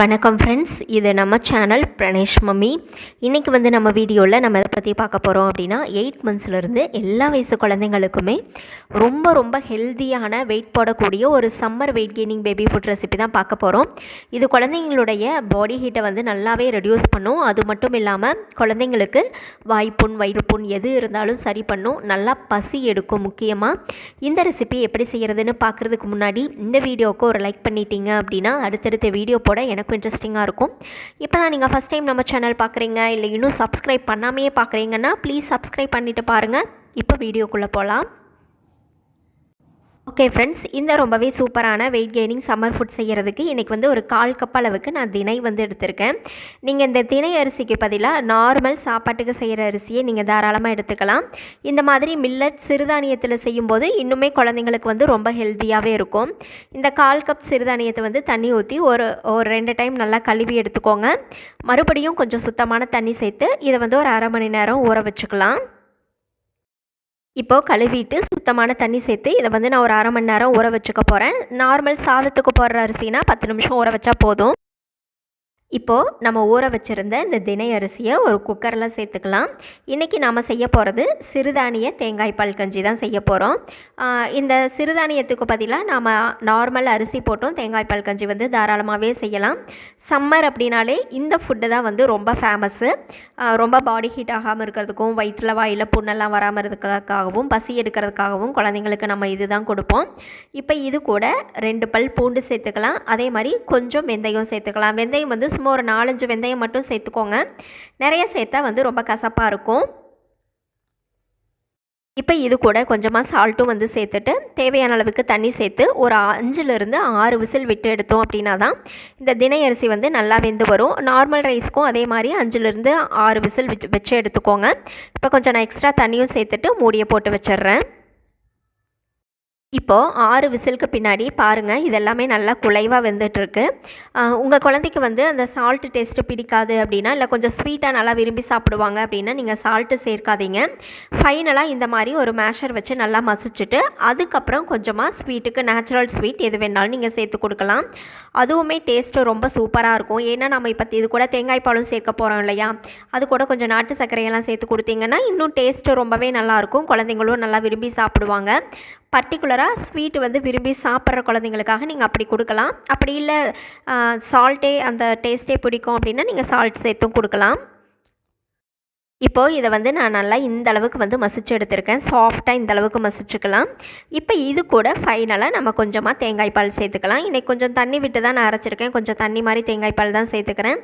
வணக்கம் ஃப்ரெண்ட்ஸ் இது நம்ம சேனல் பிரணேஷ் மம்மி. இன்றைக்கி வந்து நம்ம வீடியோவில் நம்ம இதை பற்றி பார்க்க போகிறோம் அப்படின்னா எயிட் மந்த்ஸ்லேருந்து எல்லா வயசு குழந்தைங்களுக்குமே ரொம்ப ரொம்ப ஹெல்த்தியான வெயிட் போடக்கூடிய ஒரு summer weight gaining baby food recipe தான் பார்க்க போகிறோம் இது குழந்தைங்களுடைய பாடி ஹீட்டை வந்து நல்லாவே ரெடியூஸ் பண்ணும். அது மட்டும் இல்லாமல் குழந்தைங்களுக்கு வாய்ப்புண் வயிறுப்புண் எது இருந்தாலும் சரி பண்ணும். நல்லா பசி எடுக்கும் முக்கியமாக இந்த ரெசிபி எப்படி செய்கிறதுன்னு பார்க்குறதுக்கு முன்னாடி இந்த வீடியோவுக்கு ஒரு லைக் பண்ணிட்டீங்க அப்படின்னா அடுத்தடுத்த வீடியோ போட எனக்கு எனக்கும் இன்ட்ரெஸ்டிங்காக இருக்கும். இப்போ தான் நீங்கள் ஃபஸ்ட் டைம் நம்ம சேனல் பார்க்குறீங்க இல்லை இன்னும் சப்ஸ்கிரைப் பண்ணாமையே பார்க்குறீங்கன்னா ப்ளீஸ் சப்ஸ்கிரைப் பண்ணிவிட்டு பாருங்கள் இப்போ வீடியோக்குள்ளே போகலாம் ஓகே ஃப்ரெண்ட்ஸ் இந்த ரொம்பவே சூப்பரான வெயிட் கெய்னிங் சம்மர் ஃபுட் செய்கிறதுக்கு இன்றைக்கி வந்து ஒரு கால் கப் அளவுக்கு நான் திணை வந்து எடுத்திருக்கேன். நீங்கள் இந்த திணை அரிசிக்கு பதிலாக நார்மல் சாப்பாட்டுக்கு செய்கிற அரிசியை நீங்கள் தாராளமாக எடுத்துக்கலாம். இந்த மாதிரி மில்லட் சிறுதானியத்தில் செய்யும்போது இன்னுமே குழந்தைங்களுக்கு வந்து ரொம்ப ஹெல்த்தியாகவே இருக்கும். இந்த கால் கப் சிறுதானியத்தை வந்து தண்ணி ஊற்றி ஒரு ஒரு ரெண்டு டைம் நல்லா கழுவி எடுத்துக்கோங்க. மறுபடியும் கொஞ்சம் சுத்தமான தண்ணி சேர்த்து இதை வந்து ஒரு அரை மணி நேரம் ஊற வச்சுக்கலாம். இப்போது கழுவிட்டு சுத்தமான தண்ணி சேர்த்து இதை வந்து நான் ஒரு அரை மணி நேரம் ஊற வச்சுக்க போகிறேன் நார்மல் சாதத்துக்கு போடுற அரிசினா பத்து நிமிஷம் ஊற வச்சா போதும். இப்போது நம்ம ஊற வச்சுருந்த இந்த தினை அரிசியை ஒரு குக்கரில் சேர்த்துக்கலாம். இன்றைக்கி நாம் செய்ய போகிறது சிறுதானிய தேங்காய் பால் கஞ்சி தான் செய்ய போகிறோம் இந்த சிறுதானியத்துக்கு பதிலாக நாம் நார்மல் அரிசி போட்டும் தேங்காய் பால் கஞ்சி வந்து தாராளமாகவே செய்யலாம். சம்மர் அப்படின்னாலே இந்த ஃபுட்டு தான் வந்து ரொம்ப ஃபேமஸ்ஸு ரொம்ப பாடி ஹீட் ஆகாமல் இருக்கிறதுக்கும் வயிற்றில் வாயில் புண்ணெல்லாம் வராமல் இருக்கிறதுக்காகவும் பசி எடுக்கிறதுக்காகவும் குழந்தைங்களுக்கு நம்ம இது தான் கொடுப்போம். இப்போ இது கூட ரெண்டு பல் பூண்டு சேர்த்துக்கலாம். அதே மாதிரி கொஞ்சம் வெந்தயம் சேர்த்துக்கலாம். வெந்தயம் வந்து சும்மா ஒரு நாலஞ்சு வெந்தயம் மட்டும் சேர்த்துக்கோங்க. நிறைய சேர்த்தா வந்து ரொம்ப கசப்பாக இருக்கும். இப்போ இது கூட கொஞ்சமாக சால்ட்டும் வந்து சேர்த்துட்டு தேவையான அளவுக்கு தண்ணி சேர்த்து ஒரு அஞ்சுலேருந்து ஆறு விசில் விட்டு எடுத்தோம் அப்படின்னா தான் இந்த தினை அரிசி வந்து நல்லா வெந்து வரும். நார்மல் ரைஸ்க்கும் அதே மாதிரி அஞ்சுலேருந்து ஆறு விசில் வச்சு எடுத்துக்கோங்க. இப்போ கொஞ்சம் நான் எக்ஸ்ட்ரா தண்ணியும் சேர்த்துட்டு மூடியை போட்டு வச்சிட்றேன். இப்போது ஆறு விசிலுக்கு பின்னாடி பாருங்கள் இதெல்லாமே நல்லா குலைவாக வெந்துட்டுருக்கு. உங்கள் குழந்தைக்கு வந்து அந்த சால்ட்டு டேஸ்ட்டு பிடிக்காது அப்படின்னா இல்லை கொஞ்சம் ஸ்வீட்டாக நல்லா விரும்பி சாப்பிடுவாங்க அப்படின்னா நீங்கள் சால்ட்டு சேர்க்காதீங்க. ஃபைனலாக இந்த மாதிரி ஒரு மேஷர் வச்சு நல்லா மசிச்சுட்டு அதுக்கப்புறம் கொஞ்சமாக ஸ்வீட்டுக்கு நேச்சுரல் ஸ்வீட் எது வேணாலும் நீங்கள் சேர்த்து கொடுக்கலாம். அதுவுமே டேஸ்ட்டு ரொம்ப சூப்பராக இருக்கும். ஏன்னா நம்ம இப்போ இது கூட தேங்காய் பாலும் சேர்க்க போகிறோம் இல்லையா? அது கூட கொஞ்சம் நாட்டு சர்க்கரையெல்லாம் சேர்த்து கொடுத்தீங்கன்னா இன்னும் டேஸ்ட்டு ரொம்பவே நல்லாயிருக்கும் குழந்தைங்களும் நல்லா விரும்பி சாப்பிடுவாங்க. பர்டிகுலராக ஸ்வீட் வந்து விரும்பி சாப்பிட்ற குழந்தைங்களுக்காக நீங்கள் அப்படி கொடுக்கலாம். அப்படி இல்லை சால்ட்டே அந்த டேஸ்ட்டே பிடிக்கும் அப்படின்னா நீங்கள் சால்ட் சேர்த்தும் கொடுக்கலாம். இப்போது இதை வந்து நான் நல்லா இந்த அளவுக்கு வந்து மசிச்சு எடுத்திருக்கேன். சாஃப்டாக இந்த அளவுக்கு மசிச்சுக்கலாம். இப்போ இது கூட ஃபைனலாக நம்ம கொஞ்சமாக தேங்காய் பால் சேர்த்துக்கலாம். இன்றைக்கி கொஞ்சம் தண்ணி விட்டு தான் நான் அரைச்சிருக்கேன். கொஞ்சம் தண்ணி மாதிரி தேங்காய் பால் தான் சேர்த்துக்கிறேன்.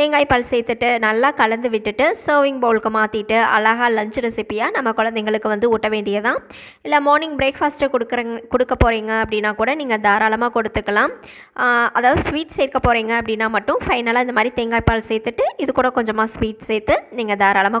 தேங்காய் பால் சேர்த்துட்டு நல்லா கலந்து விட்டுட்டு சர்விங் பவுலுக்கு மாற்றிட்டு அழகாக லஞ்ச் ரெசிப்பியாக நம்ம குழந்தைங்களுக்கு வந்து ஊட்ட வேண்டியதான் இல்லை மார்னிங் பிரேக்ஃபாஸ்ட்டு கொடுக்குறங்க கொடுக்க போகிறீங்க அப்படின்னா கூட நீங்கள் தாராளமாக கொடுத்துக்கலாம். அதாவது ஸ்வீட் சேர்க்க போகிறீங்க அப்படின்னா மட்டும் ஃபைனலாக இந்த மாதிரி தேங்காய் பால் சேர்த்துட்டு இது கூட கொஞ்சமாக ஸ்வீட் சேர்த்து நீங்கள் தாராளமாக